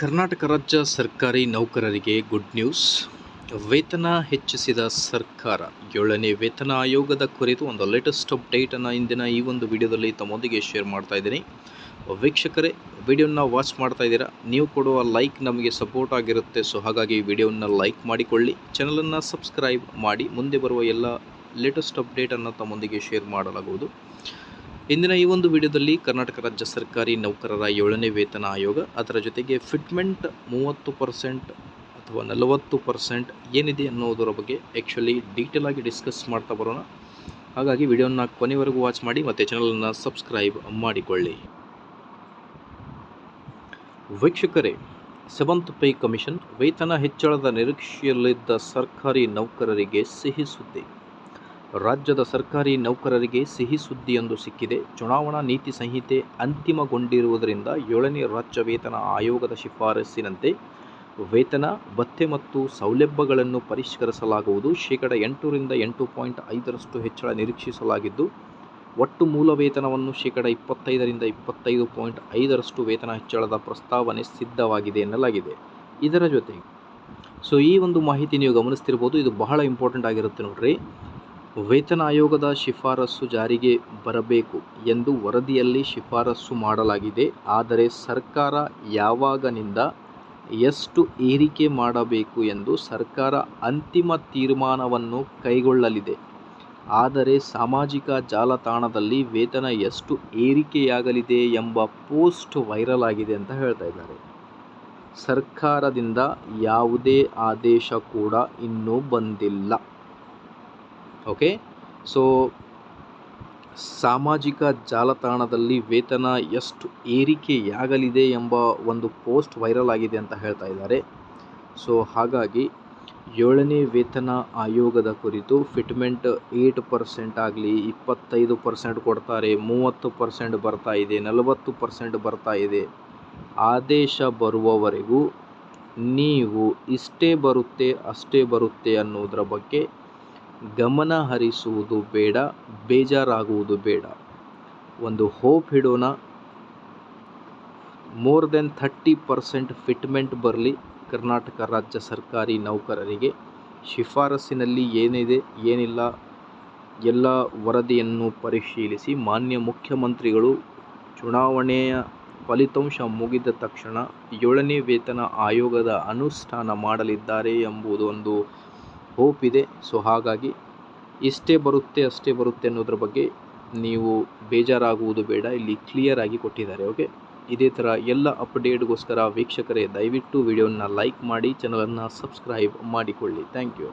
ಕರ್ನಾಟಕ ರಾಜ್ಯ ಸರ್ಕಾರಿ ನೌಕರರಿಗೆ ಗುಡ್ ನ್ಯೂಸ್. ವೇತನ ಹೆಚ್ಚಿಸಿದ ಸರ್ಕಾರ ಏಳನೇ ವೇತನ ಆಯೋಗದ ಕುರಿತು ಒಂದು ಲೇಟೆಸ್ಟ್ ಅಪ್ಡೇಟನ್ನು ಇಂದಿನ ಈ ಒಂದು ವಿಡಿಯೋದಲ್ಲಿ ತಮ್ಮೊಂದಿಗೆ ಶೇರ್ ಮಾಡ್ತಾ ಇದ್ದೀನಿ. ವೀಕ್ಷಕರೇ, ವಿಡಿಯೋನ ವಾಚ್ ಮಾಡ್ತಾ ಇದ್ದೀರಾ? ನೀವು ಕೊಡುವ ಲೈಕ್ ನಮಗೆ ಸಪೋರ್ಟ್ ಆಗಿರುತ್ತೆ. ಸೊ ಹಾಗಾಗಿ ವಿಡಿಯೋನ ಲೈಕ್ ಮಾಡಿಕೊಳ್ಳಿ. ಚಾನಲನ್ನು ಸಬ್ಸ್ಕ್ರೈಬ್ ಮಾಡಿ. ಮುಂದೆ ಬರುವ ಎಲ್ಲ ಲೇಟೆಸ್ಟ್ ಅಪ್ಡೇಟನ್ನು ತಮ್ಮೊಂದಿಗೆ ಶೇರ್ ಮಾಡಲಾಗುವುದು. ಇಂದಿನ ಈ ಒಂದು ವಿಡಿಯೋದಲ್ಲಿ ಕರ್ನಾಟಕ ರಾಜ್ಯ ಸರ್ಕಾರಿ ನೌಕರರ ಏಳನೇ ವೇತನ ಆಯೋಗ ಅದರ ಜೊತೆಗೆ ಫಿಟ್ಮೆಂಟ್ ಮೂವತ್ತು ಪರ್ಸೆಂಟ್ ಅಥವಾ ನಲವತ್ತು ಪರ್ಸೆಂಟ್ ಏನಿದೆ ಅನ್ನೋದರ ಬಗ್ಗೆ ಆ್ಯಕ್ಚುಲಿ ಡೀಟೇಲ್ ಆಗಿ ಡಿಸ್ಕಸ್ ಮಾಡ್ತಾ ಬರೋಣ. ಹಾಗಾಗಿ ವಿಡಿಯೋನ ಕೊನೆವರೆಗೂ ವಾಚ್ ಮಾಡಿ ಮತ್ತು ಚಾನಲನ್ನು ಸಬ್ಸ್ಕ್ರೈಬ್ ಮಾಡಿಕೊಳ್ಳಿ. ವೀಕ್ಷಕರೇ ಸೆವೆಂತ್ ಪೇ ಕಮಿಷನ್ ವೇತನ ಹೆಚ್ಚಳದ ನಿರೀಕ್ಷೆಯಲ್ಲಿದ್ದ ಸರ್ಕಾರಿ ನೌಕರರಿಗೆ ಸಿಹಿ ಸುದ್ದಿ. ರಾಜ್ಯದ ಸರ್ಕಾರಿ ನೌಕರರಿಗೆ ಸಿಹಿ ಸುದ್ದಿಯೊಂದು ಸಿಕ್ಕಿದೆ. ಚುನಾವಣಾ ನೀತಿ ಸಂಹಿತೆ ಅಂತಿಮಗೊಂಡಿರುವುದರಿಂದ ಏಳನೇ ರಾಜ್ಯ ವೇತನ ಆಯೋಗದ ಶಿಫಾರಸ್ಸಿನಂತೆ ವೇತನ ಭತ್ಯೆ ಮತ್ತು ಸೌಲಭ್ಯಗಳನ್ನು ಪರಿಷ್ಕರಿಸಲಾಗುವುದು. ಶೇಕಡ ಎಂಟರಿಂದ ಎಂಟು ಪಾಯಿಂಟ್ ಐದರಷ್ಟು ಹೆಚ್ಚಳ ನಿರೀಕ್ಷಿಸಲಾಗಿದ್ದು, ಒಟ್ಟು ಮೂಲ ವೇತನವನ್ನು ಶೇಕಡ ಇಪ್ಪತ್ತೈದರಿಂದ ಇಪ್ಪತ್ತೈದು ಪಾಯಿಂಟ್ ಐದರಷ್ಟು ವೇತನ ಹೆಚ್ಚಳದ ಪ್ರಸ್ತಾವನೆ ಸಿದ್ಧವಾಗಿದೆ ಎನ್ನಲಾಗಿದೆ. ಇದರ ಜೊತೆಗೆ, ಸೊ ಈ ಒಂದು ಮಾಹಿತಿ ನೀವು ಗಮನಿಸ್ತಿರ್ಬೋದು. ಇದು ಬಹಳ ಇಂಪಾರ್ಟೆಂಟ್ ಆಗಿರುತ್ತೆ ನೋಡ್ರಿ. ವೇತನ ಆಯೋಗದ ಶಿಫಾರಸು ಜಾರಿಗೆ ಬರಬೇಕು ಎಂದು ವರದಿಯಲ್ಲಿ ಶಿಫಾರಸು ಮಾಡಲಾಗಿದೆ. ಆದರೆ ಸರ್ಕಾರ ಯಾವಾಗನಿಂದ ಎಷ್ಟು ಏರಿಕೆ ಮಾಡಬೇಕು ಎಂದು ಸರ್ಕಾರ ಅಂತಿಮ ತೀರ್ಮಾನವನ್ನು ಕೈಗೊಳ್ಳಲಿದೆ. ಆದರೆ ಸಾಮಾಜಿಕ ಜಾಲತಾಣದಲ್ಲಿ ವೇತನ ಎಷ್ಟು ಏರಿಕೆಯಾಗಲಿದೆ ಎಂಬ ಪೋಸ್ಟ್ ವೈರಲ್ ಆಗಿದೆ ಅಂತ ಹೇಳ್ತಾ ಇದ್ದಾರೆ. ಸರ್ಕಾರದಿಂದ ಯಾವುದೇ ಆದೇಶ ಕೂಡ ಇನ್ನೂ ಬಂದಿಲ್ಲ. ಓಕೆ? ಸೊ ಸಾಮಾಜಿಕ ಜಾಲತಾಣದಲ್ಲಿ ವೇತನ ಎಷ್ಟು ಏರಿಕೆಯಾಗಲಿದೆ ಎಂಬ ಒಂದು ಪೋಸ್ಟ್ ವೈರಲ್ ಆಗಿದೆ ಅಂತ ಹೇಳ್ತಾ ಇದ್ದಾರೆ. ಸೊ ಹಾಗಾಗಿ ಏಳನೇ ವೇತನ ಆಯೋಗದ ಕುರಿತು ಫಿಟ್ಮೆಂಟ್ ಏಟ್ ಪರ್ಸೆಂಟ್ ಆಗಲಿ, ಇಪ್ಪತ್ತೈದು ಪರ್ಸೆಂಟ್ ಕೊಡ್ತಾರೆ, ಮೂವತ್ತು ಪರ್ಸೆಂಟ್ ಬರ್ತಾ ಇದೆ, ನಲವತ್ತು ಪರ್ಸೆಂಟ್ ಬರ್ತಾ ಇದೆ. ಆದೇಶ ಬರುವವರೆಗೂ ನೀವು ಇಷ್ಟೇ ಬರುತ್ತೆ, ಅಷ್ಟೇ ಬರುತ್ತೆ ಅನ್ನೋದರ ಬಗ್ಗೆ ಗಮನ ಹರಿಸುವುದು ಬೇಡ, ಬೇಜಾರಾಗುವುದು ಬೇಡ. ಒಂದು ಹೋಪ್ ಇಡೋಣ. More than thirty percent fitment ಬರಲಿ ಕರ್ನಾಟಕ ರಾಜ್ಯ ಸರ್ಕಾರಿ ನೌಕರರಿಗೆ. ಶಿಫಾರಸ್ಸಿನಲ್ಲಿ ಏನಿದೆ, ಏನಿಲ್ಲ, ಎಲ್ಲ ವರದಿಯನ್ನು ಪರಿಶೀಲಿಸಿ ಮಾನ್ಯ ಮುಖ್ಯಮಂತ್ರಿಗಳು ಚುನಾವಣೆಯ ಫಲಿತಾಂಶ ಮುಗಿದ ತಕ್ಷಣ ಏಳನೇ ವೇತನ ಆಯೋಗದ ಅನುಷ್ಠಾನ ಮಾಡಲಿದ್ದಾರೆ ಎಂಬುದು ಒಂದು ಹೋಪ್ ಇದೆ. ಸೊ ಹಾಗಾಗಿ ಇಷ್ಟೇ ಬರುತ್ತೆ, ಅಷ್ಟೇ ಬರುತ್ತೆ ಅನ್ನೋದ್ರ ಬಗ್ಗೆ ನೀವು ಬೇಜಾರಾಗುವುದು ಬೇಡ. ಇಲ್ಲಿ ಕ್ಲಿಯರ್ ಆಗಿ ಕೊಟ್ಟಿದ್ದಾರೆ ಓಕೆ ಇದೇ ಥರ ಎಲ್ಲ ಅಪ್ಡೇಟ್ಗೋಸ್ಕರ ವೀಕ್ಷಕರೇ, ದಯವಿಟ್ಟು ವಿಡಿಯೋನ ಲೈಕ್ ಮಾಡಿ ಚಾನಲನ್ನು ಸಬ್ಸ್ಕ್ರೈಬ್ ಮಾಡಿಕೊಳ್ಳಿ. Thank you